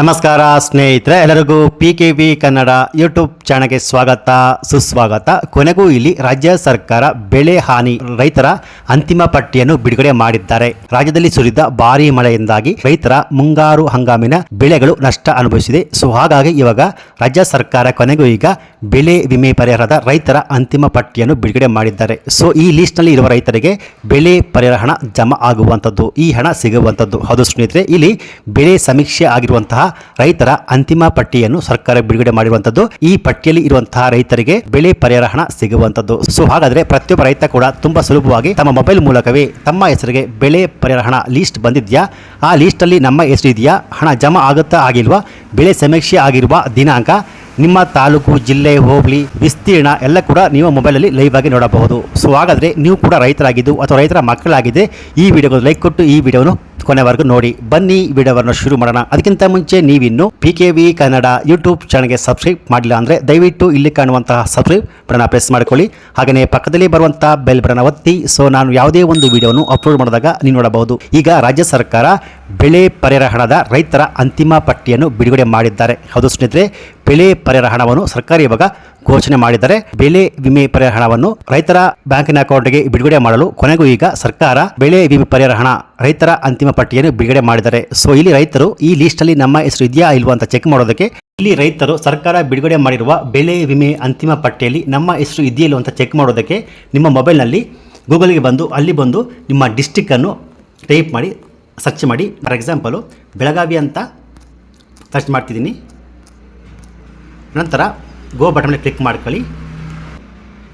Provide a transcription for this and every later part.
ನಮಸ್ಕಾರ ಸ್ನೇಹಿತರೆ, ಎಲ್ಲರಿಗೂ P K V Kannada YouTube ಚಾನಲ್ಗೆ ಸ್ವಾಗತ, ಸುಸ್ವಾಗತ. ಕೊನೆಗೂ ಇಲ್ಲಿ ರಾಜ್ಯ ಸರ್ಕಾರ ಬೆಳೆ ಹಾನಿ ರೈತರ ಅಂತಿಮ ಪಟ್ಟಿಯನ್ನು ಬಿಡುಗಡೆ ಮಾಡಿದ್ದಾರೆ. ರಾಜ್ಯದಲ್ಲಿ ಸುರಿದ ಭಾರೀ ಮಳೆಯಿಂದಾಗಿ ರೈತರ ಮುಂಗಾರು ಹಂಗಾಮಿನ ಬೆಳೆಗಳು ನಷ್ಟ ಅನುಭವಿಸಿದೆ. ಸೊ ಹಾಗಾಗಿ ಇವಾಗ ರಾಜ್ಯ ಸರ್ಕಾರ ಕೊನೆಗೂ ಈಗ ಬೆಳೆ ವಿಮೆ ಪರಿಹಾರದ ರೈತರ ಅಂತಿಮ ಪಟ್ಟಿಯನ್ನು ಬಿಡುಗಡೆ ಮಾಡಿದ್ದಾರೆ. ಸೊ ಈ ಲಿಸ್ಟ್ನಲ್ಲಿ ಇರುವ ರೈತರಿಗೆ ಬೆಳೆ ಪರಿಹಾರ ಹಣ ಜಮಾ ಆಗುವಂಥದ್ದು, ಈ ಹಣ ಸಿಗುವಂಥದ್ದು. ಹೌದು ಸ್ನೇಹಿತರೆ, ಇಲ್ಲಿ ಬೆಳೆ ಸಮೀಕ್ಷೆ ಆಗಿರುವಂತಹ ರೈತರ ಅಂತಿಮ ಪಟ್ಟಿಯನ್ನು ಸರ್ಕಾರ ಬಿಡುಗಡೆ ಮಾಡಿರುವಂತದ್ದು, ಈ ಪಟ್ಟಿಯಲ್ಲಿ ಇರುವಂತಹ ರೈತರಿಗೆ ಬೆಳೆ ಪರಿಹಾರ ಹಣ ಸಿಗುವಂತದ್ದು. ಸೊ, ಹಾಗಾದ್ರೆ ಪ್ರತಿಯೊಬ್ಬ ರೈತ ಕೂಡ ತುಂಬಾ ಸುಲಭವಾಗಿ ತಮ್ಮ ಮೊಬೈಲ್ ಮೂಲಕವೇ ತಮ್ಮ ಹೆಸರಿಗೆ ಬೆಳೆ ಪರಿಹಾರ ಹಣ ಲೀಸ್ಟ್ ಬಂದಿದ್ಯಾ? ಆ ಲೀಸ್ಟಲ್ಲಿ ನಮ್ಮ ಹೆಸರು ಇದೆಯಾ? ಹಣ ಜಮಾ ಆಗುತ್ತಾ ಆಗಿಲ್ವಾ? ಬೆಳೆ ಸಮೀಕ್ಷೆ ಆಗಿರುವ ದಿನಾಂಕ, ನಿಮ್ಮ ತಾಲೂಕು, ಜಿಲ್ಲೆ, ಹೋಬಳಿ, ವಿಸ್ತೀರ್ಣ ಎಲ್ಲ ಕೂಡ ನೀವು ಮೊಬೈಲಲ್ಲಿ ಲೈವ್ ಆಗಿ ನೋಡಬಹುದು. ಸೊ, ಹಾಗಾದರೆ ನೀವು ಕೂಡ ರೈತರಾಗಿದ್ದು ಅಥವಾ ರೈತರ ಮಕ್ಕಳಾಗಿದೆ ಈ ವಿಡಿಯೋಗೆ ಲೈಕ್ ಕೊಟ್ಟು ಈ ವಿಡಿಯೋನು ಕೊನೆವರೆಗೂ ನೋಡಿ, ಬನ್ನಿ ವಿಡಿಯೋವನ್ನು ಶುರು ಮಾಡೋಣ. ಅದಕ್ಕಿಂತ ಮುಂಚೆ ನೀವಿನ್ನು P K V Kannada YouTube ಚಾನಲ್ಗೆ ಸಬ್ಸ್ಕ್ರೈಬ್ ಮಾಡಿಲ್ಲ ಅಂದರೆ ದಯವಿಟ್ಟು ಇಲ್ಲಿ ಕಾಣುವಂತಹ ಸಬ್ಸ್ಕ್ರೈಬ್ ಬಟನ್ ಪ್ರೆಸ್ ಮಾಡ್ಕೊಳ್ಳಿ. ಹಾಗೆಯೇ ಪಕ್ಕದಲ್ಲಿ ಬರುವಂತಹ ಬೆಲ್ ಬಟನ್ ಒತ್ತಿ. ಸೊ ನಾನು ಯಾವುದೇ ಒಂದು ವಿಡಿಯೋವನ್ನು ಅಪ್ಲೋಡ್ ಮಾಡಿದಾಗ ನೀವು ನೋಡಬಹುದು. ಈಗ ರಾಜ್ಯ ಸರ್ಕಾರ ಬೆಳೆ ಪರಿಹಾರ ರೈತರ ಅಂತಿಮ ಪಟ್ಟಿಯನ್ನು ಬಿಡುಗಡೆ ಮಾಡಿದ್ದಾರೆ. ಹೌದು ಸ್ನೇಹಿತರೆ, ಬೆಳೆ ಪರಿಹಾರ ಸರ್ಕಾರ ಇವಾಗ ಘೋಷಣೆ ಮಾಡಿದ್ದಾರೆ. ಬೆಳೆ ವಿಮೆ ಪರಿಹಾರ ಹಣವನ್ನು ರೈತರ ಬ್ಯಾಂಕಿನ ಅಕೌಂಟ್ಗೆ ಬಿಡುಗಡೆ ಮಾಡಲು ಕೊನೆಗೂ ಈಗ ಸರ್ಕಾರ ಬೆಳೆ ವಿಮೆ ಪರಿಹಾರ ಹಣ ರೈತರ ಅಂತಿಮ ಪಟ್ಟಿಯನ್ನು ಬಿಡುಗಡೆ ಮಾಡಿದ್ದಾರೆ. ಸೊ, ಇಲ್ಲಿ ರೈತರು ಈ ಲಿಸ್ಟಲ್ಲಿ ನಮ್ಮ ಹೆಸರು ಇದೆಯಾ ಇಲ್ವಾ ಅಂತ ಚೆಕ್ ಮಾಡೋದಕ್ಕೆ ಇಲ್ಲಿ ರೈತರು ಸರ್ಕಾರ ಬಿಡುಗಡೆ ಮಾಡಿರುವ ಬೆಳೆ ವಿಮೆ ಅಂತಿಮ ಪಟ್ಟಿಯಲ್ಲಿ ನಮ್ಮ ಹೆಸರು ಇದೆಯಾ ಇಲ್ವಾ ಅಂತ ಚೆಕ್ ಮಾಡೋದಕ್ಕೆ ನಿಮ್ಮ ಮೊಬೈಲ್ನಲ್ಲಿ ಗೂಗಲ್ಗೆ ಬಂದು ಅಲ್ಲಿ ಬಂದು ನಿಮ್ಮ ಡಿಸ್ಟಿಕ್ಕನ್ನು ಟೈಪ್ ಮಾಡಿ ಸರ್ಚ್ ಮಾಡಿ, ಫಾರ್ ಎಕ್ಸಾಂಪಲು, ಬೆಳಗಾವಿ ಅಂತ ಸರ್ಚ್ ಮಾಡ್ತಿದ್ದೀನಿ. ನಂತರ ಗೋ ಬಟನ್ ಕ್ಲಿಕ್ ಮಾಡ್ಕೊಳ್ಳಿ.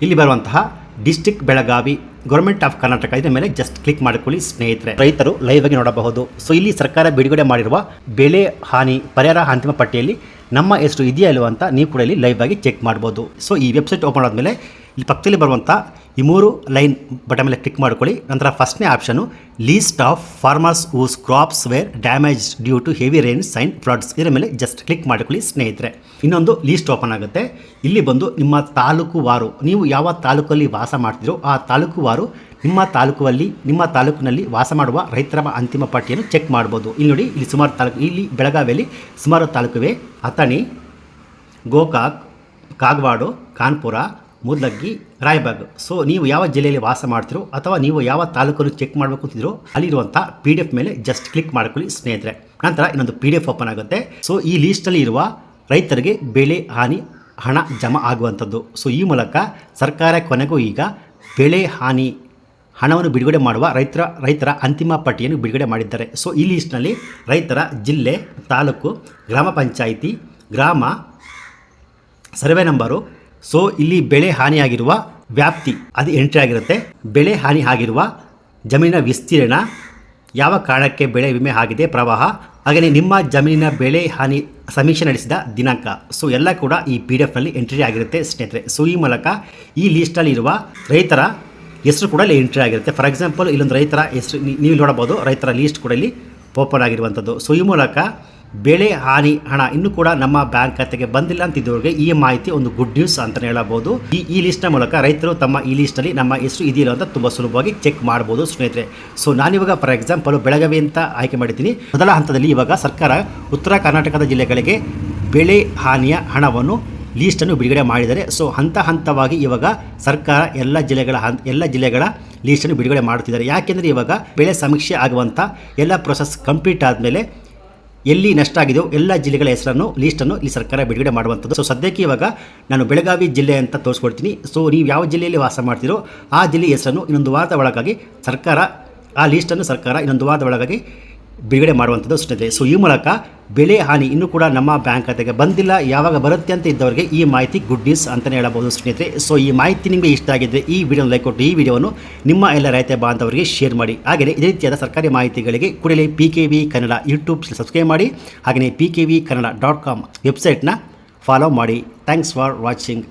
ಇಲ್ಲಿ ಬರುವಂತಹ district Belagavi, government of Karnataka ಇದರ ಮೇಲೆ ಜಸ್ಟ್ ಕ್ಲಿಕ್ ಮಾಡ್ಕೊಳ್ಳಿ ಸ್ನೇಹಿತರೆ. ರೈತರು ಲೈವ್ ಆಗಿ ನೋಡಬಹುದು. ಸೊ, ಇಲ್ಲಿ ಸರ್ಕಾರ ಬಿಡುಗಡೆ ಮಾಡಿರುವ ಬೆಳೆ ಹಾನಿ, ಪರಿಹಾರ ಅಂತಿಮ ಪಟ್ಟಿಯಲ್ಲಿ ನಮ್ಮ ಹೆಸರು ಇದೆಯಾ ಇಲ್ಲವೋ ಅಂತ ನೀವು ಕೂಡ ಇಲ್ಲಿ ಲೈವ್ ಆಗಿ ಚೆಕ್ ಮಾಡ್ಬೋದು. ಸೊ, ಈ ವೆಬ್ಸೈಟ್ ಓಪನ್ ಆದಮೇಲೆ ಇಲ್ಲಿ ಪಕ್ಕದಲ್ಲಿ ಬರುವಂಥ ಈ ಮೂರು ಲೈನ್ ಬಟನ್ ಮೇಲೆ ಕ್ಲಿಕ್ ಮಾಡ್ಕೊಳ್ಳಿ. ನಂತರ ಫಸ್ಟ್ನೇ option list of farmers whose crops were damage due to heavy rains floods ಇದರ ಮೇಲೆ ಜಸ್ಟ್ ಕ್ಲಿಕ್ ಮಾಡ್ಕೊಳ್ಳಿ ಸ್ನೇಹಿತರೆ. ಇನ್ನೊಂದು ಲೀಸ್ಟ್ ಓಪನ್ ಆಗುತ್ತೆ. ಇಲ್ಲಿ ಬಂದು ನಿಮ್ಮ ತಾಲೂಕುವಾರು ನೀವು ಯಾವ ತಾಲೂಕಲ್ಲಿ ವಾಸ ಮಾಡ್ತಿರೋ ಆ ತಾಲೂಕುವಾರು ನಿಮ್ಮ ತಾಲೂಕಲ್ಲಿ ನಿಮ್ಮ ತಾಲೂಕಿನಲ್ಲಿ ವಾಸ ಮಾಡುವ ರೈತರ ಅಂತಿಮ ಪಟ್ಟಿಯನ್ನು ಚೆಕ್ ಮಾಡ್ಬೋದು. ಇಲ್ಲಿ ನೋಡಿ, ಇಲ್ಲಿ ಸುಮಾರು ತಾಲೂಕು, ಇಲ್ಲಿ ಬೆಳಗಾವಿಯಲ್ಲಿ ಸುಮಾರು ತಾಲೂಕುವೆ. ಅಥಣಿ, ಗೋಕಾಕ್, ಕಾಗವಾಡು, ಕಾನ್ಪುರ ಮುದ್ಲಗ್ಗಿ ರಾಯಬಾಗ್. ಸೊ ನೀವು ಯಾವ ಜಿಲ್ಲೆಯಲ್ಲಿ ವಾಸ ಮಾಡ್ತಿರೋ ಅಥವಾ ನೀವು ಯಾವ ತಾಲೂಕನ್ನು ಚೆಕ್ ಮಾಡಬೇಕು ಅಂತಿದ್ರೋ ಅಲ್ಲಿರುವಂಥ ಪಿ ಡಿ ಎಫ್ ಮೇಲೆ ಜಸ್ಟ್ ಕ್ಲಿಕ್ ಮಾಡ್ಕೊಳ್ಳಿ ಸ್ನೇಹಿತರೆ. ನಂತರ ಇನ್ನೊಂದು ಪಿ ಡಿ ಎಫ್ ಓಪನ್ ಆಗುತ್ತೆ. ಸೊ ಈ ಲೀಸ್ಟಲ್ಲಿ ಇರುವ ರೈತರಿಗೆ ಬೆಳೆ, ಹಾನಿ, ಹಣ ಜಮಾ ಆಗುವಂಥದ್ದು. ಸೊ ಈ ಮೂಲಕ ಸರ್ಕಾರ ಕೊನೆಗೂ ಈಗ ಬೆಳೆ, ಹಾನಿ, ಹಣವನ್ನು ಬಿಡುಗಡೆ ಮಾಡುವ ರೈತರ ರೈತರ ಅಂತಿಮ ಪಟ್ಟಿಯನ್ನು ಬಿಡುಗಡೆ ಮಾಡಿದ್ದಾರೆ. ಸೊ ಈ ಲೀಸ್ಟ್ನಲ್ಲಿ ರೈತರ ಜಿಲ್ಲೆ, ತಾಲೂಕು, ಗ್ರಾಮ ಪಂಚಾಯಿತಿ, ಗ್ರಾಮ, ಸರ್ವೆ ನಂಬರು ಸೊ ಇಲ್ಲಿ ಬೆಳೆ ಹಾನಿಯಾಗಿರುವ ವ್ಯಾಪ್ತಿ ಅದು ಎಂಟ್ರಿ ಆಗಿರುತ್ತೆ. ಬೆಳೆ ಹಾನಿ ಆಗಿರುವ ಜಮೀನಿನ ವಿಸ್ತೀರ್ಣ ಯಾವ ಕಾರಣಕ್ಕೆ ಬೆಳೆ ವಿಮೆ ಆಗಿದೆ, ಪ್ರವಾಹ. ಹಾಗೆಯೇ ನಿಮ್ಮ ಜಮೀನಿನ ಬೆಳೆ ಹಾನಿ ಸಮೀಕ್ಷೆ ನಡೆಸಿದ ದಿನಾಂಕ. ಸೊ ಎಲ್ಲ ಕೂಡ ಈ ಪಿ ಡಿ ಎಫ್ನಲ್ಲಿ ಎಂಟ್ರಿ ಆಗಿರುತ್ತೆ ಸ್ನೇಹಿತರೆ. ಸೊ ಈ ಮೂಲಕ ಈ ಲೀಸ್ಟಲ್ಲಿ ಇರುವ ರೈತರ ಹೆಸರು ಕೂಡ ಇಲ್ಲಿ ಎಂಟ್ರಿ ಆಗಿರುತ್ತೆ. ಫಾರ್ ಎಕ್ಸಾಂಪಲ್ ಇಲ್ಲೊಂದು ರೈತರ ಹೆಸರು ನೀವು ನೋಡಬಹುದು, ರೈತರ ಲೀಸ್ಟ್ ಕೂಡ ಇಲ್ಲಿ ಓಪನ್ ಆಗಿರುವಂಥದ್ದು. ಸೊ ಈ ಮೂಲಕ ಬೆಳೆ ಹಾನಿ ಹಣ ಇನ್ನೂ ಕೂಡ ನಮ್ಮ ಬ್ಯಾಂಕ್ ಖಾತೆಗೆ ಬಂದಿಲ್ಲ ಅಂತಿದ್ದವರಿಗೆ ಈ ಮಾಹಿತಿ ಒಂದು ಗುಡ್ ನ್ಯೂಸ್ ಅಂತಲೇ ಹೇಳಬಹುದು. ಈ ಈ ಲಿಸ್ಟ್ನ ಮೂಲಕ ರೈತರು ತಮ್ಮ ಈ ಲಿಸ್ಟಲ್ಲಿ ನಮ್ಮ ಹೆಸರು ಇದೆಯಲ್ಲ ಅಂತ ತುಂಬ ಸುಲಭವಾಗಿ ಚೆಕ್ ಮಾಡ್ಬೋದು ಸ್ನೇಹಿತರೆ. ಸೊ ನಾನಿವಾಗ ಫಾರ್ ಎಕ್ಸಾಂಪಲ್ ಬೆಳಗಾವಿ ಅಂತ ಆಯ್ಕೆ ಮಾಡಿದ್ದೀನಿ. ಮೊದಲ ಹಂತದಲ್ಲಿ ಇವಾಗ ಸರ್ಕಾರ ಉತ್ತರ ಕರ್ನಾಟಕದ ಜಿಲ್ಲೆಗಳಿಗೆ ಬೆಳೆ ಹಾನಿಯ ಹಣವನ್ನು ಲೀಸ್ಟನ್ನು ಬಿಡುಗಡೆ ಮಾಡಿದ್ದಾರೆ. ಸೊ ಹಂತ ಹಂತವಾಗಿ ಇವಾಗ ಸರ್ಕಾರ ಎಲ್ಲ ಜಿಲ್ಲೆಗಳ ಹಂತ ಎಲ್ಲ ಜಿಲ್ಲೆಗಳ ಲೀಸ್ಟನ್ನು ಬಿಡುಗಡೆ ಮಾಡುತ್ತಿದ್ದಾರೆ. ಯಾಕೆಂದರೆ ಇವಾಗ ಬೆಳೆ ಸಮೀಕ್ಷೆ ಆಗುವಂಥ ಎಲ್ಲ ಪ್ರೊಸೆಸ್ ಕಂಪ್ಲೀಟ್ ಆದಮೇಲೆ ಎಲ್ಲಿ ನಷ್ಟ ಆಗಿದೆಯೋ ಎಲ್ಲ ಜಿಲ್ಲೆಗಳ ಹೆಸರನ್ನು ಲೀಸ್ಟನ್ನು ಇಲ್ಲಿ ಸರ್ಕಾರ ಬಿಡುಗಡೆ ಮಾಡುವಂಥದ್ದು. ಸೊ ಸದ್ಯಕ್ಕೆ ಇವಾಗ ನಾನು ಬೆಳಗಾವಿ ಜಿಲ್ಲೆ ಅಂತ ತೋರಿಸ್ಕೊಡ್ತೀನಿ. ಸೊ ನೀವು ಯಾವ ಜಿಲ್ಲೆಯಲ್ಲಿ ವಾಸ ಮಾಡ್ತೀರೋ ಆ ಜಿಲ್ಲೆಯ ಹೆಸರನ್ನು ಇನ್ನೊಂದು ವಾರದ ಒಳಗಾಗಿ ಸರ್ಕಾರ, ಆ ಲೀಸ್ಟನ್ನು ಸರ್ಕಾರ ಇನ್ನೊಂದು ವಾರದ ಒಳಗಾಗಿ ಬಿಡುಗಡೆ ಮಾಡುವಂಥದ್ದು ಸ್ನೇಹಿತರೆ ಸೊ ಈ ಮೂಲಕ ಬೆಳೆ ಹಾನಿ ಇನ್ನೂ ಕೂಡ ನಮ್ಮ ಬ್ಯಾಂಕ್ ಖಾತೆಗೆ ಬಂದಿಲ್ಲ. ಯಾವಾಗ ಬರುತ್ತೆ ಅಂತ ಇದ್ದವರಿಗೆ ಈ ಮಾಹಿತಿ ಗುಡ್ ನ್ಯೂಸ್ ಅಂತಲೇ ಹೇಳಬಹುದು ಸ್ನೇಹಿತರೆ. ಸೊ ಈ ಮಾಹಿತಿ ನಿಮಗೆ ಇಷ್ಟ ಆಗಿದ್ದರೆ ಈ ವಿಡಿಯೋ ಲೈಕ್ ಕೊಟ್ಟು, ಈ ವಿಡಿಯೋವನ್ನು ನಿಮ್ಮ ಎಲ್ಲ ರೈತ ಬಾಂಧವರಿಗೆ ಶೇರ್ ಮಾಡಿ. ಹಾಗೆಯೇ ಇದೇ ರೀತಿಯಾದ ಸರ್ಕಾರಿ ಮಾಹಿತಿಗಳಿಗೆ ಕೂಡಲೇ P K V Kannada YouTube subscribe ಮಾಡಿ. ಹಾಗೆಯೇ P K V Kannada dot com ವೆಬ್ಸೈಟ್ನ follow ಮಾಡಿ. Thanks for watching